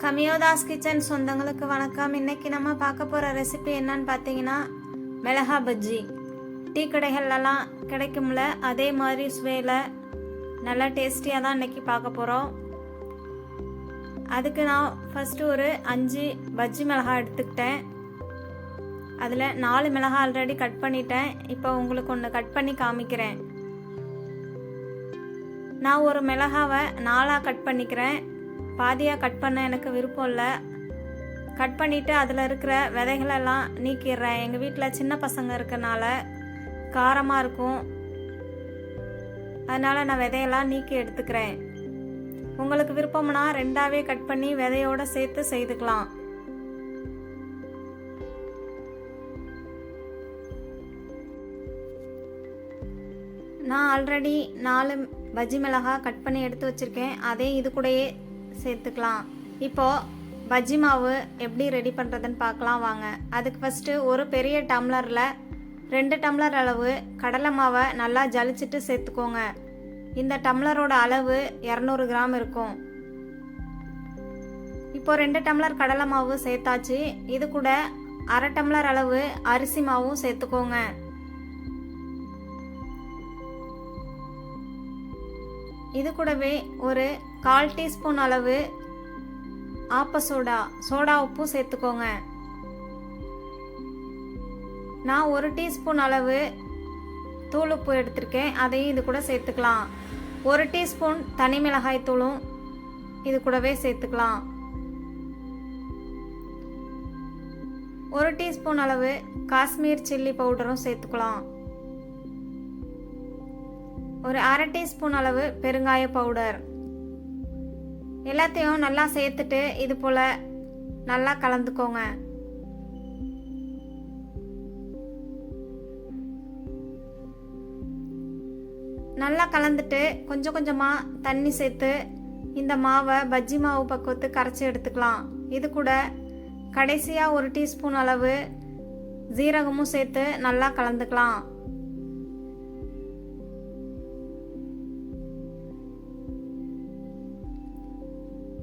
கமியோதாஸ் kitchen சொந்தங்களுக்கு வணக்கம். இன்னைக்கு நம்ம பார்க்க போகிற ரெசிபி என்னன்னு பார்த்தீங்கன்னா மிளகா பஜ்ஜி. டீ கடைகள்லாம் கிடைக்கும்ல அதே மாதிரி சுவையில் நல்லா டேஸ்டியாக தான் இன்னைக்கு பார்க்க போகிறோம் அதுக்கு நான் ஃபஸ்ட்டு ஒரு அஞ்சு பஜ்ஜி மிளகாய் எடுத்துக்கிட்டேன். அதில் நாலு மிளகாய் ஆல்ரெடி கட் பண்ணிட்டேன். இப்போ உங்களுக்கு ஒன்று கட் பண்ணி காமிக்கிறேன். நான் ஒரு மிளகாவை நாலாக கட் பண்ணிக்கிறேன். பாதியாக கட் பண்ண எனக்கு விருப்பம் இல்லை. கட் பண்ணிவிட்டு அதில் இருக்கிற விதைகளெல்லாம் நீக்கிடுறேன். எங்கள் வீட்டில் சின்ன பசங்க இருக்கனால காரமாக இருக்கும். அதனால் நான் விதையெல்லாம் நீக்கி எடுத்துக்கிறேன். உங்களுக்கு விருப்பம்னா ரெண்டாவே கட் பண்ணி விதையோடு சேர்த்து செய்துக்கலாம். நான் ஆல்ரெடி நாலு பஜ்ஜி மிளகாய் கட் பண்ணி எடுத்து வச்சுருக்கேன். அதே இது கூடயே சேர்த்துக்கலாம். இப்போது பஜ்ஜி மாவு எப்படி ரெடி பண்ணுறதுன்னு பார்க்கலாம் வாங்க. அதுக்கு ஃபஸ்ட்டு ஒரு பெரிய டம்ளரில் ரெண்டு டம்ளர் அளவு கடலை மாவை நல்லா ஜலிச்சிட்டு சேர்த்துக்கோங்க. இந்த டம்ளரோட அளவு இரநூறு கிராம் இருக்கும். இப்போ ரெண்டு டம்ளர் கடலை மாவு சேர்த்தாச்சு. இது கூட அரை டம்ளர் அளவு அரிசி மாவும் சேர்த்துக்கோங்க. இது கூடவே ஒரு கால் டீஸ்பூன் அளவு ஆப்ப சோடா சோடா உப்பும் சேர்த்துக்கோங்க. நான் ஒரு டீஸ்பூன் அளவு தூள் உப்பு எடுத்திருக்கேன் அதையும் இது கூட சேர்த்துக்கலாம். ஒரு டீஸ்பூன் தனி மிளகாய் தூளும் இது கூடவே சேர்த்துக்கலாம். ஒரு டீஸ்பூன் அளவு காஷ்மீர் சில்லி பவுடரும் சேர்த்துக்கலாம். ஒரு அரை டீஸ்பூன் அளவு பெருங்காய பவுடர். எல்லாத்தையும் நல்லா சேர்த்துட்டு இது போல் நல்லா கலந்துக்கோங்க. நல்லா கலந்துட்டு கொஞ்சம் கொஞ்சமாக தண்ணி சேர்த்து இந்த மாவை பஜ்ஜி மாவு பக்குவத்து கரைச்சி எடுத்துக்கலாம். இது கூட கடைசியாக ஒரு டீஸ்பூன் அளவு ஜீரகமும் சேர்த்து நல்லா கலந்துக்கலாம்.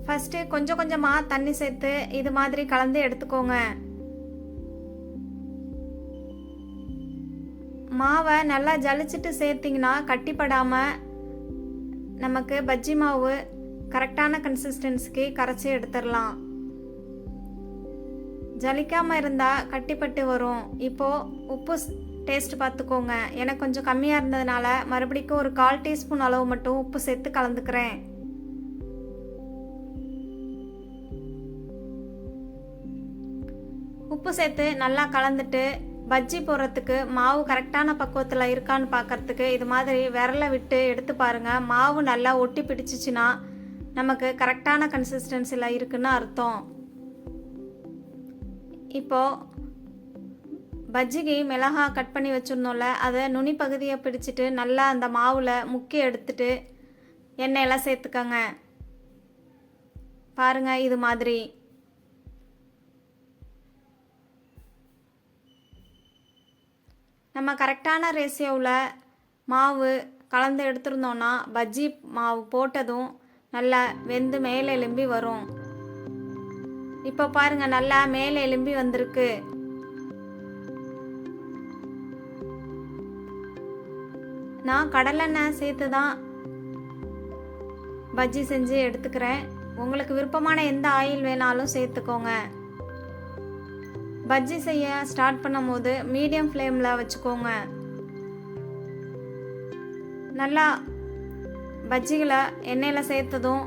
ஃபஸ்ட்டு கொஞ்சம் கொஞ்சமாக தண்ணி சேர்த்து இது மாதிரி கலந்து எடுத்துக்கோங்க. மாவை நல்லா ஜலிச்சிட்டு சேர்த்திங்கன்னா கட்டிப்படாமல் நமக்கு பஜ்ஜி மாவு கரெக்டான கன்சிஸ்டன்சிக்கு கரைச்சி எடுத்துடலாம். ஜலிக்காமல் இருந்தால் கட்டிப்பட்டு வரும். இப்போது உப்பு டேஸ்ட் பார்த்துக்கோங்க. எனக்கு கொஞ்சம் கம்மியாக இருந்ததுனால மறுபடிக்கும் ஒரு கால் டீஸ்பூன் அளவு மட்டும் உப்பு சேர்த்து கலந்துக்கிறேன். உப்பு சேர்த்து நல்லா கலந்துட்டு பஜ்ஜி போடுறதுக்கு மாவு கரெக்டான பக்குவத்தில் இருக்கான்னு பார்க்கறதுக்கு இது மாதிரி விரலை விட்டு எடுத்து பாருங்கள் மாவு நல்லா ஒட்டி பிடிச்சிச்சின்னா நமக்கு கரெக்டான கன்சிஸ்டன்சியில் இருக்குன்னு அர்த்தம். இப்போது பஜ்ஜிக்கு மிளகா கட் பண்ணி வச்சுருந்தோம்ல அதை நுனி பகுதியை பிடிச்சிட்டு நல்லா அந்த மாவில் முக்கி எடுத்துட்டு எண்ணெயெல்லாம் சேர்த்துக்கோங்க. பாருங்கள் இது மாதிரி. நம்ம கரெக்டான ரேஷியோவில் மாவு கலந்து எடுத்துருந்தோன்னா பஜ்ஜி மாவு போட்டதும் நல்லா வெந்து மேலே எலும்பி வரும். இப்போ பாருங்கள் நல்லா மேலே எலும்பி வந்திருக்கு. நான் கடலெண்ணெய் சேர்த்து தான் பஜ்ஜி செஞ்சு எடுத்துக்கிறேன். உங்களுக்கு விருப்பமான எந்த ஆயில் வேணாலும் சேர்த்துக்கோங்க. பஜ்ஜி செய்ய ஸ்டார்ட் பண்ணும்போது மீடியம் ஃப்ளேமில் வச்சுக்கோங்க. நல்லா பஜ்ஜிகளை எண்ணெயில் சேர்த்ததும்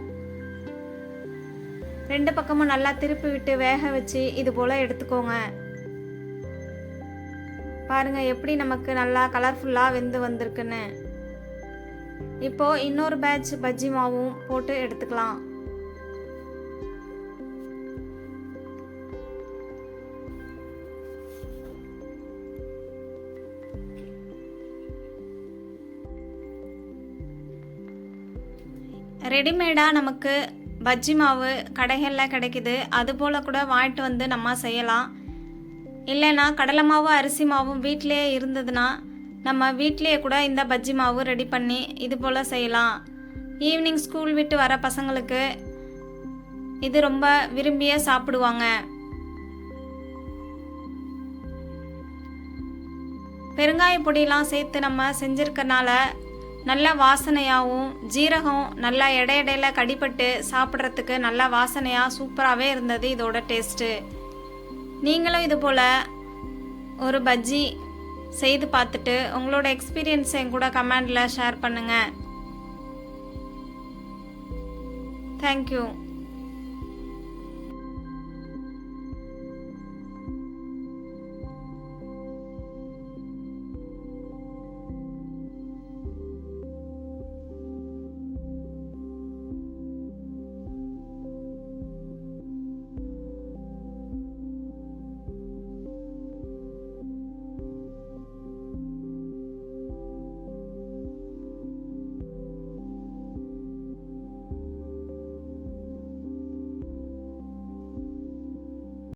ரெண்டு பக்கமும் நல்லா திருப்பி விட்டு வேக வச்சு இது போல் எடுத்துக்கோங்க. பாருங்க எப்படி நமக்கு நல்லா கலர்ஃபுல்லாக வெந்து வந்திருக்குன்னு. இப்போது இன்னொரு பேட்ச் பஜ்ஜி மாவும் போட்டு எடுத்துக்கலாம். ரெடிமேடாக நமக்கு பஜ்ஜி மாவு கடைகளில் கிடைக்குது. அது போல் கூட வாங்கிட்டு வந்து நம்ம செய்யலாம். இல்லைன்னா கடலை மாவும் அரிசி மாவும் வீட்டிலேயே இருந்ததுன்னா நம்ம வீட்டிலேயே கூட இந்த பஜ்ஜி மாவு ரெடி பண்ணி இது போல் செய்யலாம். ஈவினிங் ஸ்கூல் விட்டு வர பசங்களுக்கு இது ரொம்ப விரும்பிய சாப்பிடுவாங்க. பெருங்காய பொடியெலாம் சேர்த்து நம்ம செஞ்சுருக்கனால நல்ல வாசனையாகவும் ஜீரகம் நல்லா இடை இடையில கடிப்பட்டு சாப்பிட்றதுக்கு நல்லா வாசனையாக சூப்பராகவே இருந்தது இதோட டேஸ்ட்டு நீங்களும் இது போல் ஒரு பஜ்ஜி செய்து பார்த்துட்டு உங்களோட எக்ஸ்பீரியன்ஸ் என் கூட கமெண்டில் ஷேர் பண்ணுங்கள் தேங்க்யூ